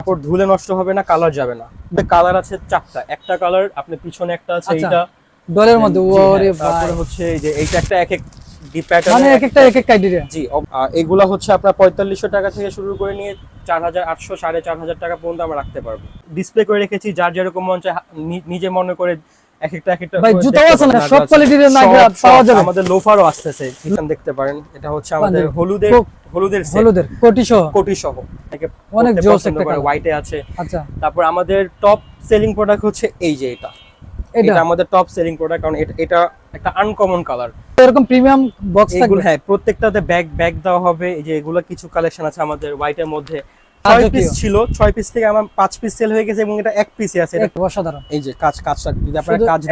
কাপড় ধুলে নষ্ট হবে না কালার যাবে না। কালার আছে চারটা। একটা কালার আপনি পিছনে একটা আছে আচ্ছা, এইটা। ডলের মধ্যে ওরে হ্যাঁ, তারপরে হচ্ছে এই যে এইটা একটা এক এক মানে এক একটা এক এক ক্রাইটেরিয়া জি এগুলা হচ্ছে আপনার পঁয়তাল্লিশশো টাকা থেকে শুরু করে নিয়ে চার হাজার আটশো সাড়ে চার হাজার টাকা পর্যন্ত আমরা রাখতে পারব। ডিসপ্লে করে রেখেছি যার যেরকম মন চায় নিজে মনে করে এক একটা এক একটা ভাই, জুতাও আছে না? সব নাগরা নাগরা। পাওয়া যাবে? আমাদের লোফারও আসতেছে এখানে দেখতে পারেন। এটা হচ্ছে আমাদের হলুদের হলুদের হলুদের কোটি সহ কোটি সহ অনেকে জোস একটা colour। হোয়াইটে আছে। আচ্ছা। তারপর আমাদের টপ সেলিং প্রোডাক্ট হচ্ছে এই যে এটা। এটা? আমাদের টপ সেলিং প্রোডাক্ট কারণ এটা- এটা একটা আনকমন কালার এরকম প্রিমিয়াম বক্স থাকবে? হ্যাঁ প্রত্যেকটাতে ব্যাগ ব্যাগ দেওয়া হবে। এই যে এগুলো কিছু কালেকশন আছে আমাদের হোয়াইটের মধ্যে। ছয় পিস ছিল ছয় পিস থেকে আমার পাঁচ পিস সেল হয়ে গেছে এবং এটা এক পিসে আছে। এটা অসাধারণ। এই যে কাজ কাজটা যদি আপনারা কাজ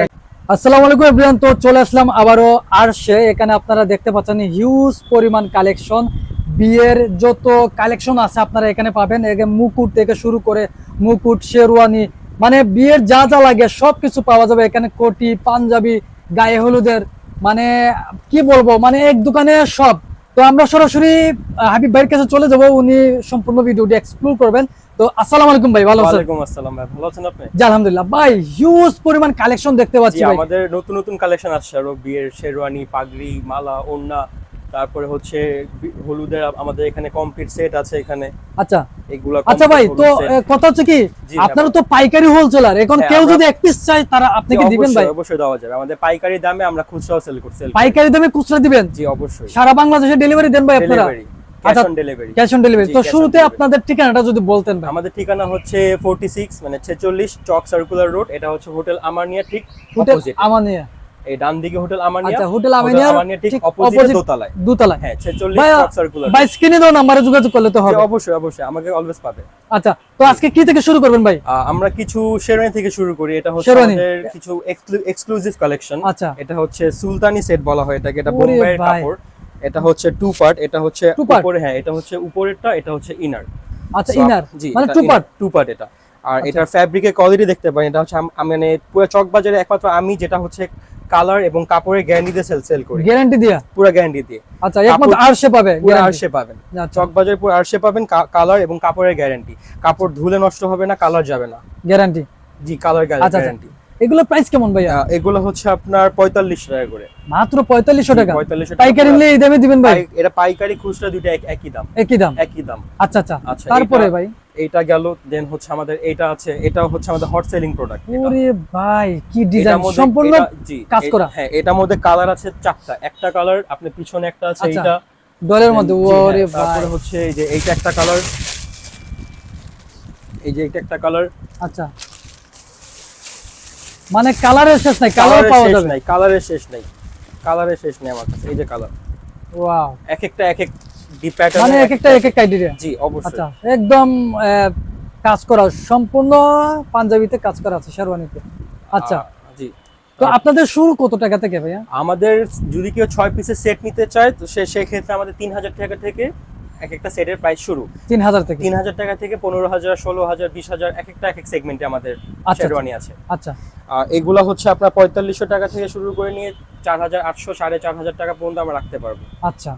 আসসালামু আলাইকুম এভরিওয়ান তো চলে আসলাম আবারও আরশে। এখানে আপনারা দেখতে পাচ্ছেন হিউজ পরিমাণ কালেকশন বিয়ের যত কালেকশন আছে আপনারা এখানে পাবেন। মুকুট থেকে শুরু করে মুকুট শেরওয়ানি মানে বিয়ের যা যা লাগে সবকিছু পাওয়া যাবে। এখানে কোটি পাঞ্জাবি গায়ে হলুদের মানে কি বলব মানে এক দোকানে সব। তো আমরা সরাসরি হাবিব ভাইয়ের কাছে চলে যাব। উনি সম্পূর্ণ ভিডিওটি এক্সপ্লোর করবেন। তো আসসালামু আলাইকুম ভাই ভালো আছেন? ওয়ালাইকুম আসসালাম ভাই ভালো আছেন আপনি? জি আলহামদুলিল্লাহ। ভাই হিউজ পরিমাণ কালেকশন দেখতে পাচ্ছি ভাই। আমাদের নতুন নতুন কালেকশন আসছে আরও। বিয়ের শেরওয়ানি পাগড়ি মালা ওড়না তারপরে হচ্ছে হলুদের আমাদের এখানে কমপ্লিট সেট আছে এখানে। আচ্ছা। এগুলো আচ্ছা ভাই তো কথা হচ্ছে কি আপনারা তো পাইকারি হোলসেলার এখন হ্যাঁ, কেউ যদি এক পিস চাই তারা আপনি কি জি, দিবেন ভাই? অবশ্যই, দেওয়া যাবে। আমাদের পাইকারি দামে আমরা খুচরাও সেল করছি পাইকারি দামে খুচরা দিবেন? জি অবশ্যই। সারা বাংলাদেশে ডেলিভারি দেন ভাই আপনারা? Delivery cash on delivery cash on delivery তো শুরুতে আপনাদের ঠিকানাটা যদি বলতেন আমাদের ঠিকানা হচ্ছে 46 মানে 46 চক সার্কুলার রোড এটা হচ্ছে হোটেল আমানিয়া ঠিক হোটেল অপোজিট আমানিয়া এই ডান দিকে হোটেল আমানিয়া আচ্ছা হোটেল আমিনিয়ার ঠিক অপোজিট অপোজিট দোতলায়। হ্যাঁ 46 ভাই সার্কুলার ভাই স্ক্রিনে দাও নাম্বারে যোগাযোগ করলে তো হবে। অবশ্যই অবশ্যই আমাকে অলওয়েজ পাবে। আচ্ছা তো আজকে কি থেকে শুরু করবেন ভাই? আমরা কিছু শেরওয়ানি থেকে শুরু করি। এটা হচ্ছে আমাদের কিছু এক্সক্লুসিভ কালেকশন আচ্ছা। এটা হচ্ছে সুলতানি সেট বলা হয় এটাকে এটা বোম্বাইয়ের কাপড়। এটা হচ্ছে টু পার্ট এটা হচ্ছে উপরে হ্যাঁ এটা হচ্ছে উপরেরটা এটা হচ্ছে ইনার আচ্ছা ইনার মানে টু পার্ট টু পার্ট এটা। আর আচ্ছা। এটার ফ্যাব্রিকের কোয়ালিটি দেখতে পারেন এটা হচ্ছে মানে পুরো চক বাজারে একমাত্র আমি যেটা হচ্ছে কালার এবং কাপড়ের গ্যারান্টি দিয়ে সেল সেল করি। গ্যারান্টি দিয়া? পুরো গ্যারান্টি দিয়ে। আচ্ছা একমাত্র আরশে পাবে পুরো। আরশে পাবেন আচ্ছা। চক বাজারে পুরো আরশে পাবেন কালার এবং কাপড়ের গ্যারান্টি কাপড় ধুলে নষ্ট হবে না কালার যাবে না। গ্যারান্টি জি কালার আচ্ছা আচ্ছা। গ্যারান্টি এগুলো প্রাইস কেমন ভাইয়া? এগুলো হচ্ছে আপনার পঁয়তাল্লিশ টাকা করে। মাত্র পঁয়তাল্লিশশো টাকা? পঁয়তাল্লিশ পাইকারি নিলে এই দামে দিবেন ভাই? এটা পাইকারি খুচরা দুইটা একই দাম। একই দাম? একই দাম। আচ্ছা আচ্ছা। আচ্ছা, তারপরে ভাই? এটা গেল দেন হচ্ছে আমাদের এটা আছে এটাও হচ্ছে আমাদের হট সেলিং প্রোডাক্ট ওরে ভাই কি ডিজাইন সম্পূর্ণ কাজ করা। হ্যাঁ এটার মধ্যে কালার আছে চারটা। একটা কালার আপনি পিছনে একটা আছে আচ্ছা, এইটা। ডলের মধ্যে। হ্যাঁ, ওরে ভাই। তারপরে হচ্ছে এই যে এইটা একটা কালার এই যে এটা একটা কালার আচ্ছা। মানে কালারের শেষ নাই কালার পাওয়া যাবে। নাই কালারের শেষ নাই। কালারের শেষ নাই আমার কাছে এই যে কালার ওয়াও এক একটা এক এক ডিপ প্যাটার্ন মানে এক একটা এক এক ক্রাইটেরিয়া জি অবশ্যই। আচ্ছা একদম কাজ করা সম্পূর্ণ পাঞ্জাবিতে কাজ করা আছে শেরওয়ানিতে। আচ্ছা জি। তো আপনাদের শুরু কত টাকা থেকে ভাইয়া? আমাদের যদি কেউ ছয় পিসের সেট নিতে চায় তো সে সেক্ষেত্রে আমাদের তিন হাজার টাকা থেকে এক একটা সেটের প্রাইস শুরু। তিন হাজার থেকে। তিন হাজার টাকা থেকে পনেরো হাজার ষোলো হাজার বিশ হাজার এক একটা এক এক সেগমেন্টে আমাদের আচ্ছা। শেরওয়ানি আছে। আচ্ছা। এগুলা হচ্ছে আপনার পঁয়তাল্লিশশো টাকা থেকে শুরু করে নিয়ে চার হাজার আটশো সাড়ে চার হাজার টাকা পর্যন্ত আমরা রাখতে পারব। আচ্ছা।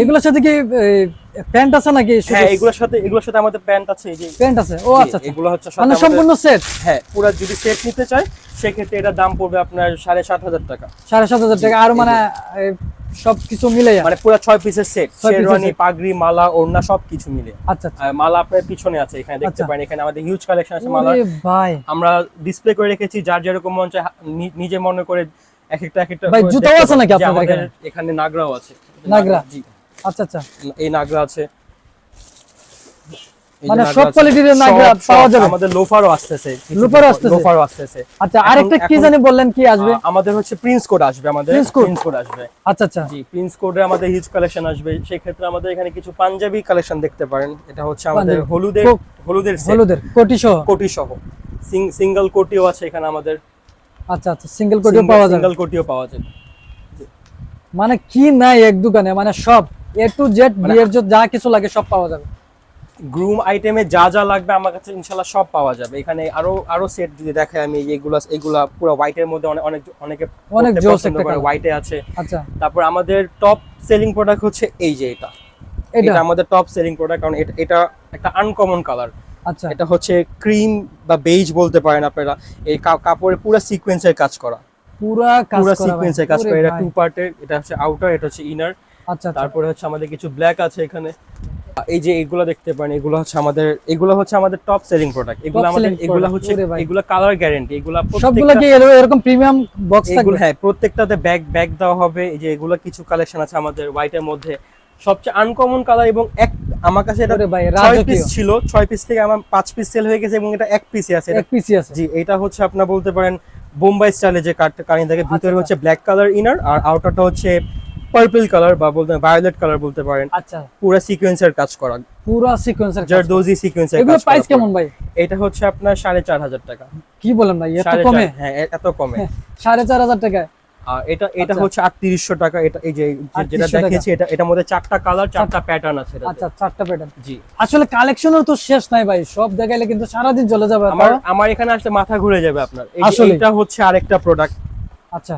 এগুলোর সাথে কি প্যান্ট আছে নাকি? হ্যাঁ এগুলোর সাথে এগুলোর সাথে আমাদের প্যান্ট আছে এই যে প্যান্ট আছে? ও আচ্ছা আচ্ছা। এগুলো হচ্ছে মানে সম্পূর্ণ সেট হ্যাঁ পুরো যদি সেট নিতে চায় সেক্ষেত্রে এটার দাম পড়বে আপনার সাড়ে সাত হাজার টাকা। সাড়ে সাত হাজার টাকা। আর মানে সব কিছু মিলে মানে পুরো ছয় পিসের সেট শেরওয়ানি পাগড়ি মালা ওড়না সবকিছু মিলে আচ্ছা আচ্ছা। মালা আপনার পিছনে আছে এখানে দেখতে আচ্ছা। পারেন এখানে আমাদের হিউজ কালেকশন আছে মালা ভাই। আমরা ডিসপ্লে করে রেখেছি যার যেরকম মন চায় নিজে মনে করে এক একটা এক একটা ভাই, জুতো জুতাও আছে নাকি আপনাদের আমাদের এখানে নাগরাও আছে। নাগরা? জি। আচ্ছা আচ্ছা। এই নাগরা আছে। মানে সব। কোয়ালিটির নাগরা সব- পাওয়া যাবে? আমাদের লোফারও আসতেছে লোফারও আসতেছে? লোফারও আসতেছে। আচ্ছা আরেকটা কি জানি বললেন কি আসবে? আমাদের হচ্ছে প্রিন্স কোড আসবে আমাদের প্রিন্স কোড আসবে। আচ্ছা আচ্ছা। জি প্রিন্স কোডে আমাদের হিউজ কালেকশন আসবে। সেই ক্ষেত্রে আমাদের এখানে কিছু পাঞ্জাবি কালেকশন দেখতে পারেন। এটা হচ্ছে আমাদের হলুদের হলুদের হলুদের কোটি সহ কোটি সহ সিঙ্গেল কোটিও আছে এখানে আমাদের। আচ্ছা আচ্ছা সিঙ্গেল কোটিও পাওয়া যাবে। সিঙ্গেল কোটিও পাওয়া যায় মানে কি নাই এক দোকানে মানে সব এ টু জেড বিয়ের যা কিছু লাগে সব পাওয়া যাবে। গ্রুম আইটেমে যা যা লাগবে আমার কাছে ইনশাল্লাহ সব পাওয়া যাবে। এখানে আরও আরও সেট যদি দেখাই আমি এগুলা এগুলা পুরো হোয়াইটের মধ্যে অনেক অনেক অনেকে পছন্দ করে হোয়াইটে আছে। আচ্ছা। তারপর আমাদের টপ সেলিং প্রোডাক্ট হচ্ছে এই যে এটা। এটা? আমাদের টপ সেলিং প্রোডাক্ট কারণ এটা- এটা একটা আনকমন কালার আচ্ছা। এটা হচ্ছে ক্রিম বা বেজ বলতে পারেন আপনারা। এই কাপড়ে পুরো সিকোয়েন্সের কাজ করা। পুরা কাজ পুরো সিকোয়েন্সের কাজ করা। এটা টু পার্টের এটা হচ্ছে আউটার এটা হচ্ছে ইনার আচ্ছা আচ্ছা। তারপরে হচ্ছে আমাদের কিছু ব্ল্যাক আছে এখানে। এই যে এগুলো দেখতে পারেন এগুলো হচ্ছে আমাদের এগুলো হচ্ছে আমাদের টপ সেলিং প্রোডাক্ট এগুলো আমাদের এগুলো হচ্ছে এগুলো কালার গ্যারান্টি এগুলো সবগুলো কি এরকম প্রিমিয়াম বক্স থাকবে? হ্যাঁ প্রত্যেকটাতে ব্যাগ ব্যাগ দেওয়া হবে। এই যে এগুলো কিছু কালেকশন আছে আমাদের হোয়াইটের মধ্যে। সবচেয়ে আনকমন কালার এবং এক আমার কাছে এটা ভাই ছয় পিস ছিল। ছয় পিস থেকে আমার পাঁচ পিস সেল হয়ে গেছে এবং এটা এক পিসে আছে। এক পিসি আছে। জি এটা হচ্ছে আপনার বলতে পারেন বোম্বাই স্টাইলে যে কাট কারিন থাকে ভিতরে আচ্ছা। হচ্ছে ব্ল্যাক কালার ইনার আর আউটারটা হচ্ছে পার্পল কালার বা বলতে ভায়োলেট কালার বলতে পারেন আচ্ছা। পুরো সিকোয়েন্সের কাজ করা। পুরা সিকোয়েন্সের জারদোজি সিকোয়েন্সের এগুলো কাজ প্রাইস কেমন ভাই? এটা হচ্ছে আপনার সাড়ে চার হাজার টাকা। কি বলেন ভাই এত কমে? হ্যাঁ এত কমে। সাড়ে চার হাজার টাকায়? আর এটা এটা আচ্ছা। হচ্ছে আটত্রিশশো টাকা এটা এই যে যেটা 3800 দেখিয়েছি এটা এটার মধ্যে চারটা কালার চারটা প্যাটার্ন আছে আচ্ছা চারটা প্যাটার্ন জি। আসলে কালেকশনের তো শেষ নাই ভাই সব দেখাইলে কিন্তু সারাদিন চলে যাবে আমার আমার এখানে আসলে মাথা ঘুরে যাবে আপনার। এটা হচ্ছে আরেকটা প্রোডাক্ট আচ্ছা।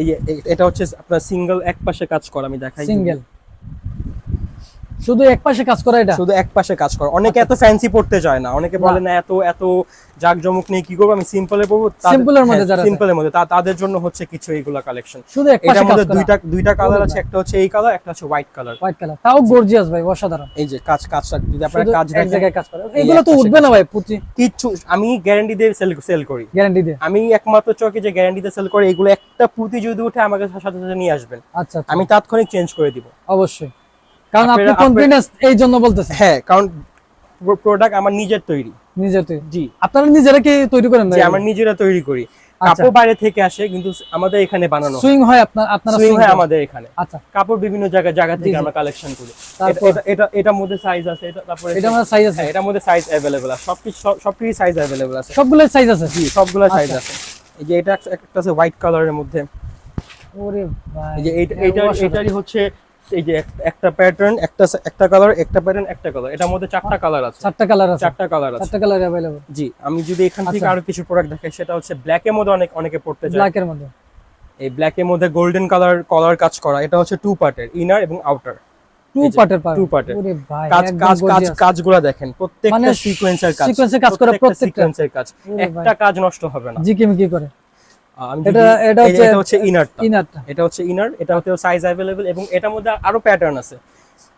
এই এটা হচ্ছে আপনার সিঙ্গেল এক পাশে কাজ করা আমি দেখাই। সিঙ্গেল শুধু এক পাশে কাজ করা এটা? শুধু এক পাশে কাজ করা। অনেকে এত ফ্যান্সি পড়তে চায় না। অনেকে বলে না এত এত জাকজমক নিয়ে কি করব? আমি সিম্পলে পড়ব? এর মধ্যে যারা সিম্পলের মধ্যে। তাদের জন্য হচ্ছে কিছু এইগুলা কালেকশন শুধু এক পাশে কাজ মধ্যে দুইটা দুইটা কালার আছে। একটা হচ্ছে এই কালার একটা হচ্ছে হোয়াইট কালার হোয়াইট কালার তাও গর্জিয়াস ভাই অসাধারণ। এই যে কাজ কাজটা যদি আপনারা কাজ এক জায়গায় কাজ করে। এগুলো তো উঠবে না ভাই পুচি কিচ্ছু আমি গ্যারান্টি দিয়ে সেল সেল করি। গ্যারান্টি দিয়ে। আমি একমাত্র চকে যে গ্যারান্টি দিয়ে সেল করে এগুলো একটা পুঁতি যদি উঠে আমাকে সাথে সাথে নিয়ে আসবেন। আচ্ছা আচ্ছা। আমি তাৎক্ষণিক চেঞ্জ করে দিব। অবশ্যই। কারণ আপনি আপনারা- আপনারা- কনফিডেন্স এই জন্য বলতেছেন হ্যাঁ কারণ প্রোডাক্ট আমার নিজের তৈরি নিজে তুই জি আপনারা নিজেরা কি তৈরি করেন যে আমরা নিজেরা তৈরি করি আচ্ছা। কাপড় বাইরে থেকে আসে কিন্তু আমাদের এখানে বানানো সুইং হয় আপনার আপনারা সুইং swing হয় করেন? আমাদের এখানে আচ্ছা কাপড় বিভিন্ন জায়গা জায়গা থেকে জি, জি। আমরা কালেকশন করি এটা- তারপর? এটা এটা এটার মধ্যে সাইজ আছে এটা তারপরে এটা আমার সাইজ আছে হ্যাঁ এটার মধ্যে সাইজ अवेलेबल আছে সবকিছু সব- সবকিছু সাইজ अवेलेबल আছে সবগুলো সাইজ আছে জি সবগুলো সাইজ আচ্ছা। আছে এই যে এটা একটা- একটা আছে হোয়াইট কালারের মধ্যে ওরে ভাই এই যে এইটা এ এইটা অসাধারণ। এটারই হচ্ছে এই যে এক- একটা প্যাটার্ন একটা একটা কালার একটা প্যাটার্ন একটা কালার এটার মধ্যে চারটা কালার আছে চারটা কালার আছে চারটা কালার আছে চারটা কালার अवेलेबल জি আমি যদি এখান থেকে আচ্ছা। আরো কিছু প্রোডাক্ট দেখাই সেটা হচ্ছে ব্ল্যাক এর মধ্যে অনেক অনেকে পড়তে চায় ব্ল্যাক এর মধ্যে এই ব্ল্যাক এর মধ্যে গোল্ডেন কালার কলার কাজ করা এটা হচ্ছে টু পার্টের ইনার এবং আউটার টু এই যে, পার্টের পার two part এর। ওরে ভাই কাজ একদম কাজ কাজ gorgeous। কাজগুলো দেখেন প্রত্যেকটা মানে সিকোয়েন্সের কাজ sequence এর কাজ করা প্রত্যেকটা। সিকোয়েন্সের কাজ ওরে একটা কাজ নষ্ট হবে না জিকিমি কি করে আমি এটা- যদি- এটা এই যে হচ্ছে- এটা হচ্ছে ইনারটা ইনারটা এটা হচ্ছে ইনার এটা হচ্ছে সাইজ अवेलेबल এবং এটার মধ্যে আরো প্যাটার্ন আছে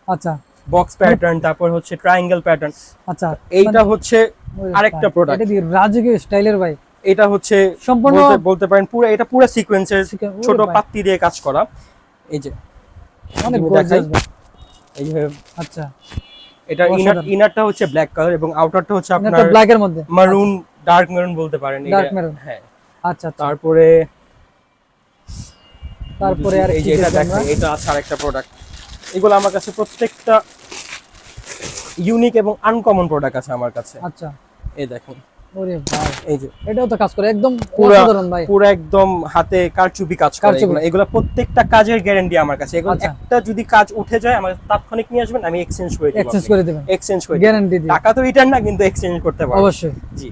আচ্ছা বক্স প্যাটার্ন তারপর হচ্ছে ট্রায়াঙ্গেল প্যাটার্ন আচ্ছা এইটা হচ্ছে ওরে আরেকটা ভাই, product। এটা কি রাজকীয় স্টাইলের ভাই এটা হচ্ছে সম্পূর্ণ বলতে বলতে পারেন পুরো এটা পুরো সিকোয়েন্সের Sequen- ওরে ছোট ভাই। পাত্তি দিয়ে কাজ করা এই যে অনেক যদি গর্জিয়াস দেখাই। এই যে আচ্ছা এটা ইনার অসাধারণ। ইনারটা হচ্ছে ব্ল্যাক কালার এবং আউটারটা হচ্ছে এটা আপনার ব্ল্যাক এর মধ্যে মারুন ডার্ক মেরুন বলতে পারেন Dark এটা- maroon। হ্যাঁ আচ্ছা আচ্ছা। তারপরে তারপরে আর এই যে এটা দেখেন এটা আছে আরেকটা প্রোডাক্ট এগুলো আমার কাছে প্রত্যেকটা ইউনিক এবং আনকমন প্রোডাক্ট আছে আমার কাছে। আচ্ছা। এই দেখেন। ওরে ভাই এই যে। এটাও তো কাজ করে একদম পুরা অসাধারণ ভাই। পুরো একদম হাতে কারচুপি কাজ করে এগুলো। এগুলো প্রত্যেকটা কাজের গ্যারান্টি আমার কাছে। এগুলো আচ্ছা। একটা যদি কাজ উঠে যায় আমার তাৎক্ষণিক নিয়ে আসবেন আমি এক্সচেঞ্জ করে দিব এক্সচেঞ্জ করে দিবেন। এক্সচেঞ্জ করে গ্যারান্টি দিয়ে। টাকা তো রিটার্ন না কিন্তু এক্সচেঞ্জ করতে পারব অবশ্যই। জি।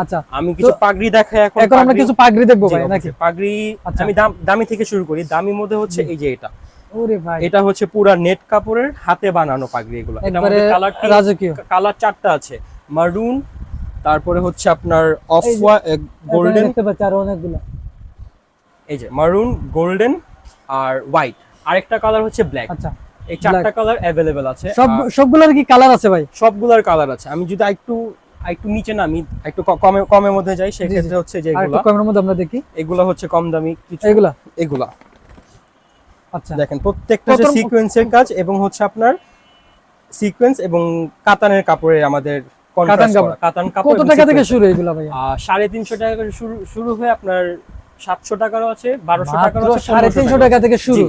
আচ্ছা আমি কিছু পাগড়ি দেখাই এখন এখন আমরা কিছু পাগড়ি দেখব ভাই নাকি? পাগড়ি আচ্ছা। আমি দামি থেকে শুরু করি। দামি মধ্যে হচ্ছে এই যে এটা। ওরে ভাই। এটা হচ্ছে পুরা নেট কাপড়ের হাতে বানানো পাগড়ি এগুলো। একবারে মধ্যে কালার রাজকীয়। কালার চারটা আছে। মারুন তারপরে হচ্ছে আপনার অফ গোল্ডেন দেখতে পাচ্ছি আরও অনেকগুলো। এই যে মারুন গোল্ডেন আর হোয়াইট আরেকটা কালার হচ্ছে ব্ল্যাক আচ্ছা। এই চারটা কালার অ্যাভেলেবেল আছে। সব সবগুলোর কি কালার আছে ভাই? সবগুলোর কালার আছে। আমি যদি একটু একটু নিচে নামি একটু কমে কমের মধ্যে যাই সেক্ষেত্রে হচ্ছে যে একটু কমের মধ্যে আমরা দেখি। এগুলা হচ্ছে কম দামি কিছু। এগুলা? এগুলা। আচ্ছা। দেখেন প্রত্যেকটা কত- সিকোয়েন্সের কাজ এবং হচ্ছে আপনার সিকোয়েন্স এবং কাতানের কাপড়ে আমাদের কাতান কাপড়। কত টাকা থেকে শুরু এগুলা ভাই আহ, সাড়ে তিনশো টাকা করে শুরু শুরু হয়ে আপনার সাতশো টাকারও আছে বারোশো মাত্র টাকারও আছে সাড়ে তিনশো টাকা থেকে শুরু।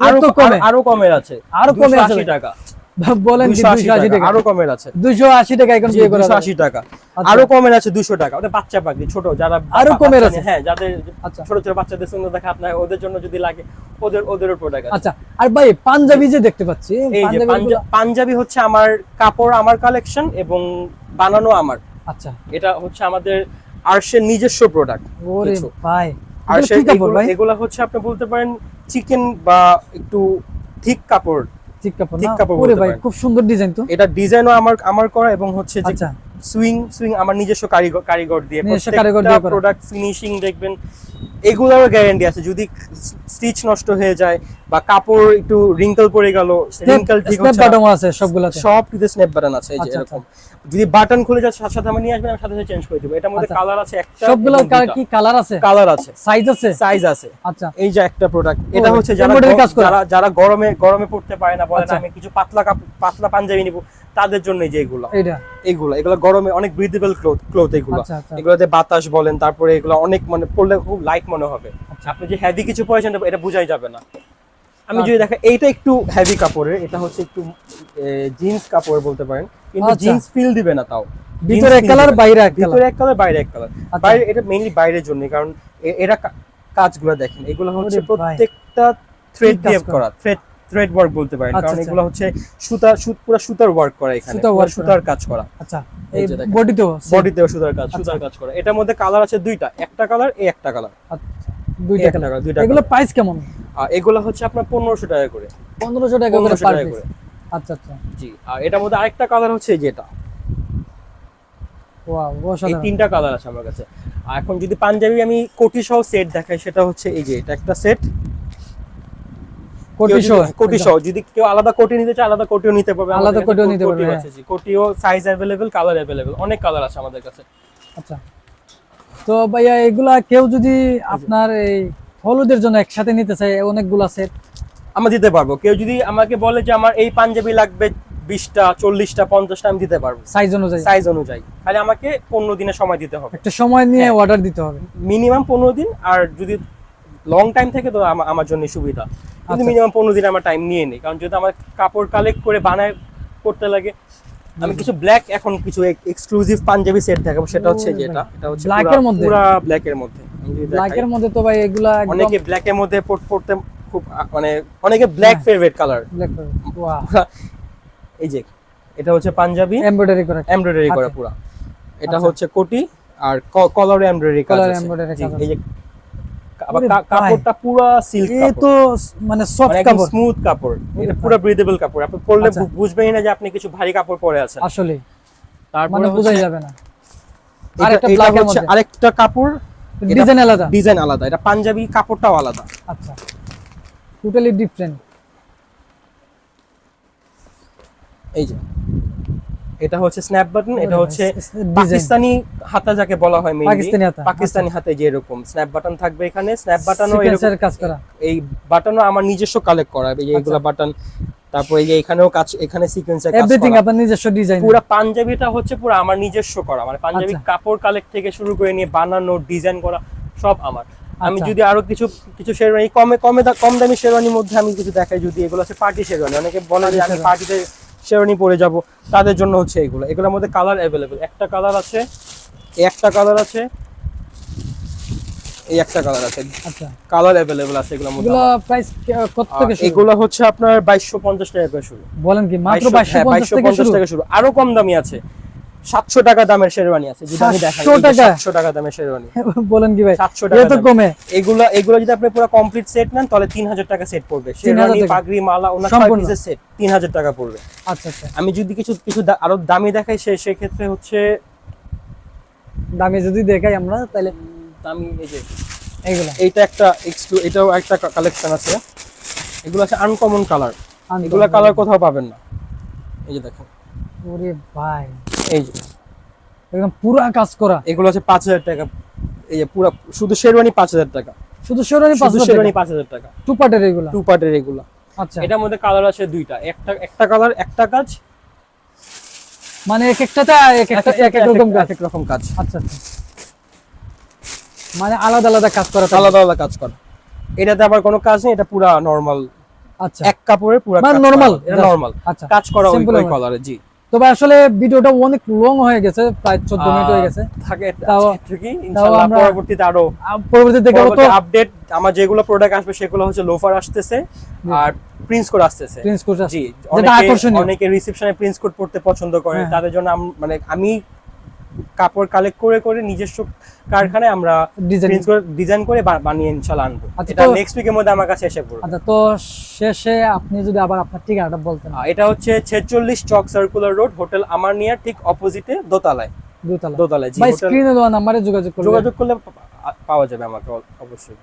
আরও কমে। আরও কমের আছে। আরও কমে আছে টাকা। বলেন 280 আরও কমের আছে। দুইশো আশি টাকা এখন বিয়ে করা দুশো যাবে। আশি টাকা। আরও কমের আছে দুশো টাকা। ওটা বাচ্চা পাখি ছোট যারা আরও কমের আছে? হ্যাঁ যাদের আচ্ছা। ছোট ছোট বাচ্চাদের সঙ্গে দেখা আপনার ওদের জন্য যদি লাগে ওদের ওদেরও প্রোডাক্ট আছে। আচ্ছা আর ভাই পাঞ্জাবি যে দেখতে পাচ্ছি পাঞ্জাবি হচ্ছে আমার কাপড় আমার কালেকশন এবং বানানো আমার। আচ্ছা। এটা হচ্ছে আমাদের আর্শের নিজস্ব প্রোডাক্ট ওরে ভাই এগুলো হচ্ছে আপনি বলতে পারেন চিকেন বা একটু ঠিক কাপড়। ঠিক কাপড় চিক কাপড় ওরে ভাই খুব সুন্দর ডিজাইন তো। এটা ডিজাইনও আমার আমার করা এবং হচ্ছে যে আচ্ছা। সুইং সুইং আমার নিজস্ব কারিগর কারিগর দিয়ে করা। প্রোডাক্ট ফিনিশিং দেখবেন এগুলোরও গ্যারান্টি আছে। যদি স্টিচ নষ্ট হয়ে যায় বা কাপড় একটু রিঙ্কল পড়ে গেল রিঙ্কল ঠিক হচ্ছে বাটন আছে সবগুলাতে। সব কিছু স্ন্যাপ বাটন আছে এই যে আচ্ছা, এরকম। যদি বাটন খুলে যায় সাথে সাথে আমি নিয়ে আসবেন আমি সাথে সাথে চেঞ্জ করে দেবো। এটার মধ্যে আচ্ছা। কালার আছে একটা সবগুলোর কালার কি কালার আছে? কালার আছে। সাইজ আছে? সাইজ আছে। আচ্ছা। এই যে একটা প্রোডাক্ট এটা হচ্ছে যারা। যারা গরমে গরমে পড়তে পারে না বলেন আচ্ছা। আমি কিছু পাতলা পাতলা পাঞ্জাবি নিব। তাদের জন্য যে এগুলো। এগুলো এগুলো গরমে অনেক ব্রিদেবল ক্লোথ ক্লোথ এগুলো। আচ্ছা আচ্ছা। এগুলোতে বাতাস বলেন তারপরে এগুলো অনেক মানে পড়লে খুব লাইট মনে হবে। আচ্ছা। আপনি যে হেভি কিছু পরেছেন এটা বোঝাই যাবে না। আমি যদি। দেখেন এইটা একটু হেভি কাপড়ের এটা হচ্ছে একটু জিন্স কাপড় বলতে পারেন। কিন্তু। জিন্স ফিল দিবে না তাও। ভিতরে এক কালার বাইরে এক কালার ভিতরে এক কালার বাইরে এক কালার। বাইরে এটা মেইনলি বাইরের জন্য কারণ এরা কাজগুলো দেখেন। এগুলো হচ্ছে প্রত্যেকটা থ্রেড দিয়ে করা? করা থ্রেড থ্রেড ওয়ার্ক বলতে পারেন। আচ্ছা, কারণ আচ্ছা। এগুলো হচ্ছে সুতা সুত পুরো সুতার ওয়ার্ক করা এখানে। সুতা করা। সুতার কাজ করা। আচ্ছা এই এই যে দেখেন। বডি তো বডিতেও সুতার কাজ আচ্ছা। সুতার কাজ করা। এটার মধ্যে কালার আছে দুইটা একটা কালার এই একটা কালার দুইটা কালার দুইটা এগুলো প্রাইস কেমন? এগুলো হচ্ছে আপনার পনেরোশো টাকা করে। পনেরোশো টাকা করে পার করে। আচ্ছা আচ্ছা। জি আর এটার মধ্যে আরেকটা কালার হচ্ছে এই যেটা। এই তিনটা কালার আছে আমার কাছে। এখন যদি পাঞ্জাবি আমি কোটি সহ সেট দেখাই সেটা হচ্ছে এই যে এটা একটা সেট কোটি সহ যদি কেউ আলাদা কোটি নিতে চায় আলাদা কোটিও নিতে পারবে আলাদা কোটিও নিতে পারবে, আছে কোটিও সাইজ অ্যাভেলেবেল কালার অ্যাভেলেবেল অনেক কালার আছে আমাদের কাছে। আচ্ছা। তো ভাইয়া এগুলা কেউ যদি আপনার এই হলুদের জন্য একসাথে নিতে চায় অনেকগুলা সেট আমরা দিতে পারব। কেউ যদি আমাকে বলে যে আমার এই পাঞ্জাবি লাগবে বিশটা চল্লিশটা পঞ্চাশটা আমি দিতে পারব। সাইজ অনুযায়ী। সাইজ অনুযায়ী। তাহলে আমাকে পনেরো দিনের সময় দিতে হবে। একটা সময় নিয়ে হ্যাঁ। অর্ডার দিতে হবে। মিনিমাম পনেরো দিন আর যদি লং টাইম থেকে তো আমার জন্য সুবিধা। কিন্তু আচ্ছা। মিনিমাম পনেরো দিন আমার টাইম নিয়ে নিই। কারণ যদি আমার কাপড় কালেক্ট করে বানায় করতে লাগে আমি কিছু ব্ল্যাক এখন কিছু এক্সক্লুসিভ পাঞ্জাবি সেট দেখাবো। সেটা হচ্ছে যেটা এটা হচ্ছে পুরা- এর মধ্যে? পুরা ব্ল্যাক এর মধ্যে। দেখাই, ব্ল্যাকের মধ্যে তো ভাই এগুলা একদম অনেকে ব্ল্যাক এর মধ্যে পড়- পড়তে খুব মানে অনেকে ব্ল্যাক। ফেভারিট কালার ব্ল্যাক এই যে এটা হচ্ছে পাঞ্জাবি। এমব্রয়ডারি করা। এমব্রয়ডারি করা আচ্ছা। পুরা। এটা আচ্ছা। হচ্ছে কোটি আর কলার এমব্রয়ডারি কাজ আছে। এই যে আবার। কাপড়টা পুরা সিল্ক এ তো মানে সফট কাপড়। স্মুথ কাপড়। এটা পুরো ব্রিদেবল কাপড়। আপনি পরলে আচ্ছা। বুঝবেনই না যে আপনি কিছু ভারী কাপড় পরে আছেন। আসলে। তারপরে মানে বোঝাই যাবে না। আরেকটা black মধ্যে। আরেকটা কাপড়। ডিজাইন আলাদা। ডিজাইন আলাদা। এটা পাঞ্জাবি কাপড়টাও আলাদা। আচ্ছা। টোটালি ডিফারেন্ট এই যে। এটা হচ্ছে স্ন্যাপ বাটন এটা হচ্ছে পাকিস্তানি হাতা যাকে বলা হয় পাকিস্তানি হাতা, পাকিস্তানি হাতে যে এরকম স্ন্যাপ বাটন থাকবে এখানে স্ন্যাপ বাটনও এরকম। কাজ করা। এই বাটনও আমার নিজস্ব কালেক্ট করা এই আচ্ছা। এগুলা বাটন তারপর এই যে এখানেও কাজ এখানে সিকোয়েন্সের কাজ এভরিথিং আপনার নিজস্ব ডিজাইন পুরো পাঞ্জাবিটা হচ্ছে পুরো আমার নিজস্ব করা মানে পাঞ্জাবি আচ্ছা। কাপড় কালেক্ট থেকে শুরু করে নিয়ে বানানো ডিজাইন করা সব আমার। আমি আচ্ছা। যদি আরও কিছু কিছু শেরওয়ানি কমে কমে কম দামি শেরওয়ানির মধ্যে আমি কিছু দেখাই যদি এগুলো আছে পার্টি শেরওয়ানি। অনেকে বলে যে আমি পার্টিতে শেরওয়ানি পরে যাব। তাদের জন্য হচ্ছে এগুলো। এগুলোর মধ্যে কালার অ্যাভেলেবেল একটা কালার আছে একটা কালার আছে এই একটা কালার আছে। আচ্ছা। কালার অ্যাভেলেবেল আছে এগুলোর মধ্যে এগুলো প্রাইস কত থেকে শুরু? এগুলো হচ্ছে আপনার বাইশশো পঞ্চাশ টাকা থেকে শুরু। বলেন কি মাত্র 2200 হ্যাঁ, 2250 টাকা থেকে শুরু। আরও কম দামি আছে। সাতশো টাকা দামের শেরওয়ানি আছে যদি আমি দেখাই। 700 টাকা? দামের শেরওয়ানি। বলেন কি ভাই? 700 এ টাকা তো কমে? এগুলো এগুলো যদি আপনি পুরো কমপ্লিট সেট নেন তাহলে তিন হাজার টাকা সেট পড়বে। 3000 শেরওয়ানি পাগড়ি মালা ছয় সম্পূর্ণ। পিসের সেট তিন হাজার টাকা পড়বে। আচ্ছা আচ্ছা। আমি যদি কিছু কিছু আরও দামি দেখাই সে সেক্ষেত্রে হচ্ছে দামে যদি দেখাই আমরা তাহলে দামি এই যে এইগুলা। এইটা একটা এক্সক্লু এটাও একটা কালেকশন আছে। এগুলো আছে আনকমন কালার এগুলা কালার কোথাও পাবেন না। এই যে দেখেন। ওরে ভাই। এই যে। একদম পুরা কাজ করা। এগুলো আছে পাঁচ হাজার টাকা। এই যে পুরো শুধু শেরওয়ানি পাঁচ হাজার টাকা। শুধু শেরওয়ানি 500 শেরওয়ানি পাঁচ হাজার টাকা। টু পার্টের এগুলা? টু পার্টের এগুলো। আচ্ছা। এটার মধ্যে কালার আছে দুইটা। একটা একটা কালার একটা কাজ। মানে এক একটাতে এক একটা এক এক রকম কাজ। এক এক রকম কাজ। আচ্ছা আচ্ছা। মানে আলাদা আলাদা কাজ করা আলাদা আলাদা কাজ করা। এটাতে আবার কোনো কাজ নেই এটা পুরা নরমাল আচ্ছা। এক কাপড়ের পুরা মানে normal, এটা নরমাল আচ্ছা। কাজ করা ওই কালারে জি। তবে আসলে ভিডিওটা অনেক লং হয়ে গেছে প্রায় চোদ্দ মিনিট হয়ে গেছে। থাকে তাও- ঠিকই ইনশাআল্লাহ পরবর্তীতে আরও পরবর্তীতে দেখব তো। আপডেট আমার যেগুলো প্রোডাক্ট আসবে সেগুলো হচ্ছে লোফার আসতেছে আর প্রিন্স কোড আসতেছে। প্রিন্স জি অনেকে রিসেপশনে প্রিন্স কোড পড়তে পছন্দ করে হ্যাঁ। তাদের জন্য মানে আমি কাপড় কালেক্ট করে করে নিজস্ব কারখানায় আমরা ডিজাইন করে ডিজাইন করে বানিয়ে ইনশাল আনব। আচ্ছা, এটা নেক্সট উইকের মধ্যে আমার কাছে এসে পড়বে। আচ্ছা তো শেষে আপনি যদি আবার আপনার ঠিকানাটা বলতেন। এটা হচ্ছে ছেচল্লিশ চক সার্কুলার রোড হোটেল আমার নিয়ে ঠিক অপোজিটে দোতলায়। দোতলা দোতলায় জি হোটেল স্ক্রিনে দেওয়া নাম্বারে যোগাযোগ করবেন যোগাযোগ করলে পাওয়া যাবে আমাকে অবশ্যই।